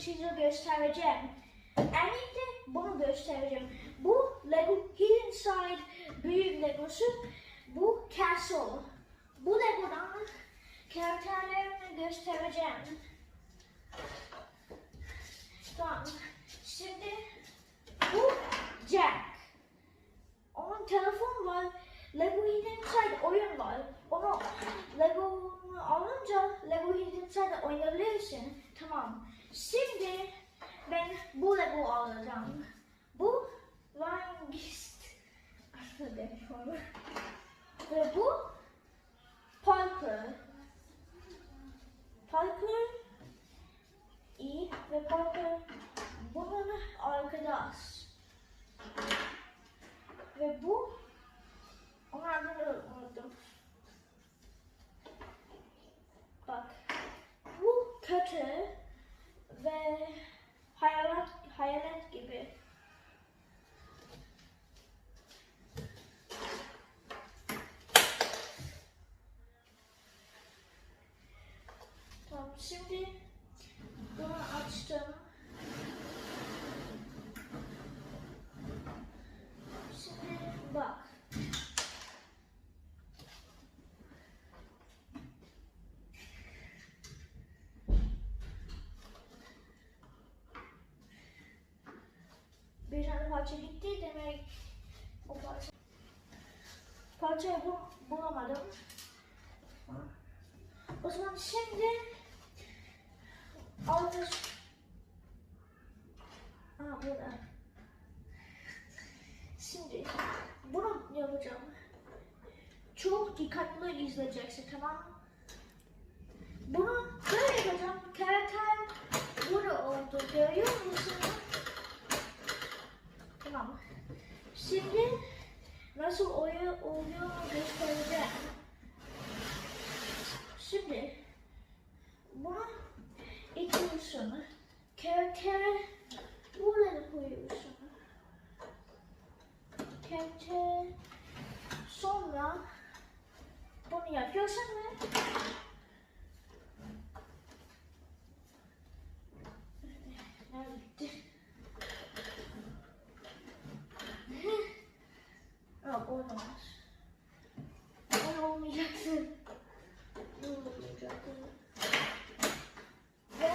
size göstereceğim. Eninde bunu göstereceğim. Bu Lego Hidden Side büyük Legosu. Bu Castle. Bu Lego'dan karakterlerini göstereceğim. Tamam. Şimdi bu Jack. Onun telefon var. Lego Hidden Side oyun var. Onu Lego'nu alınca Lego Hidden Side oynayabilirsin. Tamam. Şimdi ben bu Lego alacağım. Bu Langist. Ve bu Parker. Parker iyi ve Parker bunun arkadaş. Ve bu onun adını unuttum. Bak. Bu kötü ve hayalet, hayalet gibi. Tamam şimdi bunu açtım. Şimdi bak. Bir tane parça gitti demek o parça. Parçayı bu, bulamadım. O zaman şimdi altı Aa burada. Şimdi bunu yapacağım. Çok dikkatli izleyeceksin tamam? Bunu böyle yapacağım. Karakter burada oldu. Görüyor musun? Tamam. Şimdi nasıl oluyor, oluyor göstereceğim. Şimdi bunu itiyorsun. Karakteri buraya koyuyorsun. Karakter sonra bunu yapıyorsun ve Nerede gitti? Yok olmaz. Ama olmayacaktı. Ne olmayacaktı? Ve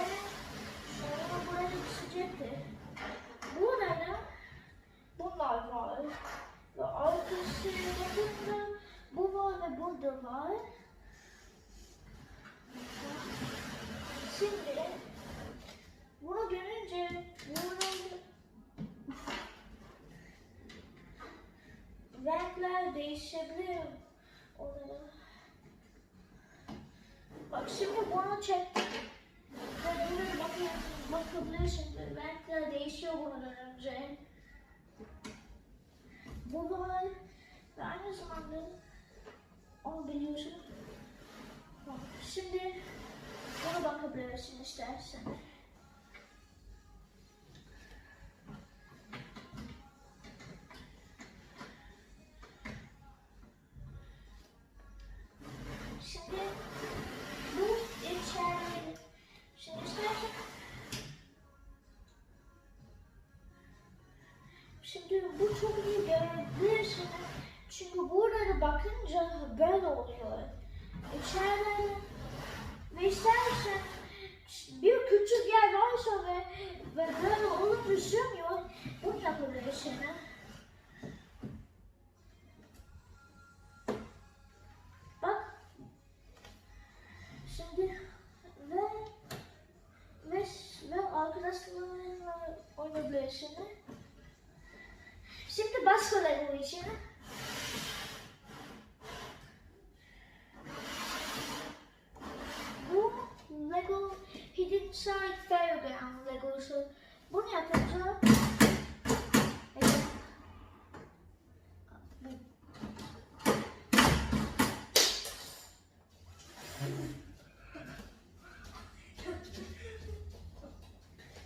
sonra buraya düşecekti. Burada bunlar var. Ve arkasında bu var ve burada var. Şimdi bunu görünce bunun renkler değişebilir. Orada. Bak şimdi bunu çektim. Buraya bakın, bakabilirsin. Renkler değişiyor bundan önce. Bu var. Ve aynı zamanda onu biliyorsun. Bak, Şimdi buna bakabilirsin istersen. Şimdi bu içeride. Şimdi Şimdi bu çok iyi görebilirsin. Çünkü burada bakınca böyle oluyor. İçeride ve istersen bir küçük yer varsa ve, ve böyle Şimdi ve ve, ve arkadaşlarınla oynayabilirsin. Şimdi başka Lego için. Bu Lego Hidden Side Fairground Legosu. Bunu yapacağım. Evet. Bu.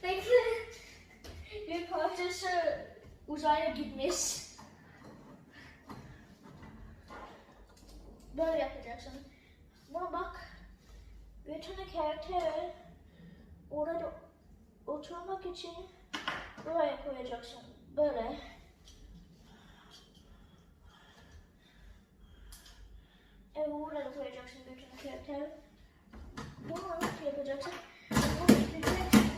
Bekle. Bir parçası uzaya gitmiş. Böyle yapacaksın. Buna bak. Bir tane orada oturmak için buraya koyacaksın. Böyle. Evet buraya koyacaksın bütün karakter. Bunu nasıl yapacaksın? Bunu isteyeceksin.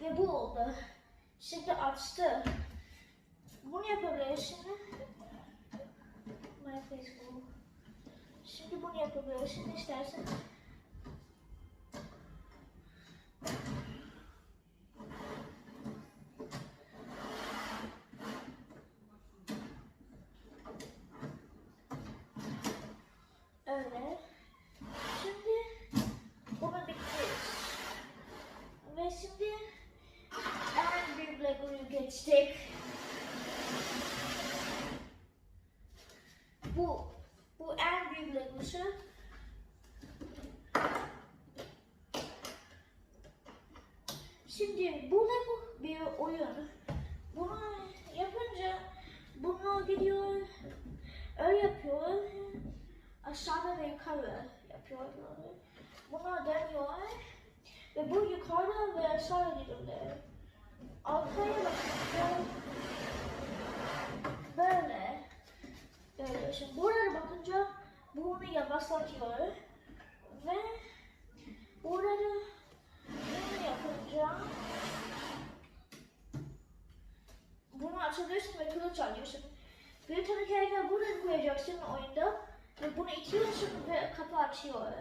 Ve bu oldu. Şimdi açtı. Bunu yapabilirsin. My Facebook. Şimdi bunu yapabilirsin istersen. Öyle. Şimdi bunu bitti. Ve şimdi en büyük Lego'yu geçtik. Bu, bu en büyük Lego'su. Şimdi bu Lego bir oyun. Bunu yapınca bunu gidiyor, öyle yapıyor. Aşağıda ve yukarı yapıyor böyle. Bunu dönüyor ve bu yukarıda ve aşağı gidiyor. Arkaya bakınca böyle. Böyle. Şimdi burada bakınca bunu yavaşlatıyor ve burada bunu yapınca açabilirsin ve kılıç alıyorsun. Bir tane karakter burada koyacaksın oyunda ve bunu itiyorsun ve kapı açıyor.